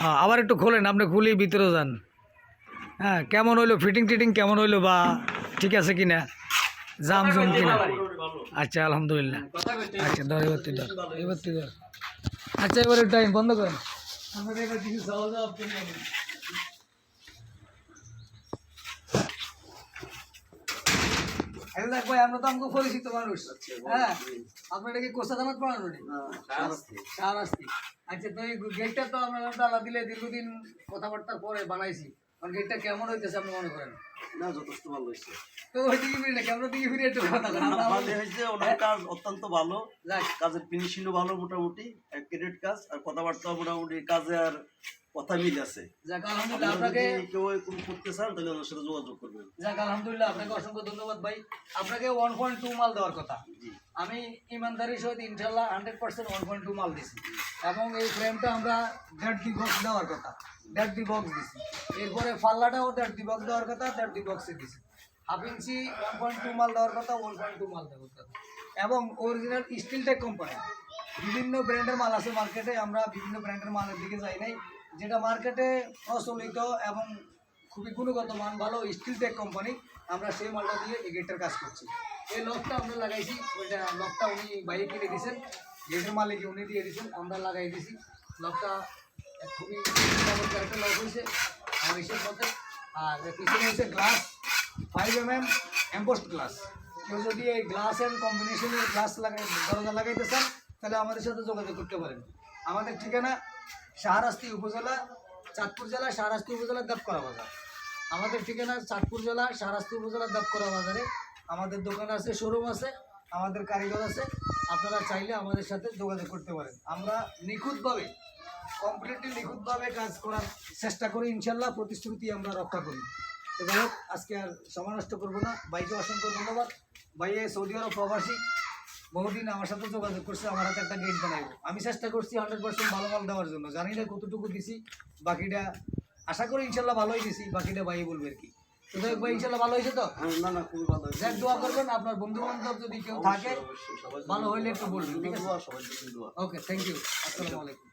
হ্যাঁ আবার একটু খোলেন আপনি খুলেই ভিতরে যান। হ্যাঁ কেমন হইল? ফিটিং টিটিং কেমন হইল বা ঠিক আছে কি না জাম জুম কিনা? আচ্ছা আলহামদুলিল্লাহ। আচ্ছা ধর এবার তুই ধর এবার তুই ধর। আচ্ছা এবারে টাইম বন্ধ করেন আমাদের এবার কিছু সহজ ভাই আমরা তো আমাকে পরিচিত মানুষ। হ্যাঁ আপনার কি কোষা দানাত পড়ানো নেই সার আচ্ছা তো এই গেটটা তো আমরা তালা দিলে দীর্ঘদিন কথাবার্তার পরে বানাইছি। কারণ গেটটা কেমন হইতেছে আপনি মনে করেন? না যথেষ্ট ভালো হয়েছে তো ওই দিকে ফিরে না কেমন দিকে ফিরে একটু কথা ভালো হয়েছে ওনার কাজ অত্যন্ত ভালো। কাজের ফিনিশিংও ভালো মোটামুটি কাজ আর কথাবার্তা মোটামুটি কাজে আর কথা মিল আছে যাক আলহামদুলিল্লাহ আপনাকে কেউ করতে চান তাহলে ওনার সাথে যোগাযোগ করবেন। যাক আলহামদুলিল্লাহ আপনাকে অসংখ্য ধন্যবাদ ভাই। আপনাকে ওয়ান পয়েন্ট টু মাল দেওয়ার কথা। আমি ইমানদারির সহিত ইনশাল্লাহ hundred percent one point two মাল দিছি। এবং এই ফ্রেমটা আমরা দেড় দি বক্স দেওয়ার কথা। দেড় দি বক্স দিছি। এরপরে ফাল্লাটাও দেড় দি বক্স দেওয়ার কথা দেড় দি বক্সে দিছি। Half inch one point two মাল দেওয়ার কথা ওয়ান পয়েন্ট টু মাল দেওয়ার কথা। এবং অরিজিনাল স্টিল টেক কোম্পানি বিভিন্ন ব্র্যান্ডের মাল আছে মার্কেটে আমরা বিভিন্ন ব্র্যান্ডের মালের দিকে যাই নাই। যেটা মার্কেটে প্রচলিত এবং খুবই গুণগত মান ভালো স্টিল টেক কোম্পানি আমরা সেই মালটা দিয়ে এই গেটের কাজ করছি। এই লকটা আমরা লাগাইছি, ওইটা লকটা উনি বাইরে কিনে দিয়েছেন গেটের মালিক উনি দিয়ে দিয়েছেন, আমরা লাগাই দিয়েছি। লকটা খুবই একটা লক হয়েছে আড়াইশের মধ্যে আর এর পিছনে হচ্ছে glass five M M embossed glass কেউ যদি এই গ্লাস অ্যান্ড কম্বিনেশনের গ্লাস লাগাই, দরজা লাগাইতে চান, তাহলে আমাদের সাথে যোগাযোগ করতে পারেন। আমাদের ঠিকানা শাহরাস্তি উপজেলা, চাঁদপুর জেলা, শাহরাস্তি উপজেলা দেবকরা বাজার। আমাদের ঠিকানা চাঁদপুর জেলা, শাহরাস্তি উপজেলা দেবকরা বাজারে। আমাদের দোকান আছে শোরুম আছে, আমাদের কারিগর আছে। আপনারা চাইলে আমাদের সাথে যোগাযোগ করতে পারেন। আমরা নিখুঁতভাবে কমপ্লিটলি নিখুঁতভাবে কাজ করার চেষ্টা করি ইনশাল্লাহ প্রতিশ্রুতি আমরা রক্ষা করি। হোক, আজকে আর সময় নষ্ট করব না। ভাইকে অসংখ্য ধন্যবাদ। ভাইয়ে সৌদি আরব প্রবাসী বহুদিন আমার সাথে যোগাযোগ করছে আমার হাতে একটা গেট বানাইব আমি চেষ্টা করছি হান্ড্রেড পার্সেন্ট ভালো মাল দেওয়ার জন্য। জানি না কতটুকু দিছি বাকিটা আশা করি ইনশাল্লাহ ভালোই দিছি বাকিটা ভাই বলবে আর কি। তো ভাই ইনশাল্লাহ ভালো হয়েছে তো? না না খুবই ভালো হয়েছে। দোয়া করবেন আপনার বন্ধু বান্ধব যদি কেউ থাকে ভালো হইলে একটু বলবেন ঠিক আছে? ওকে থ্যাংক ইউ আসসালামু আলাইকুম।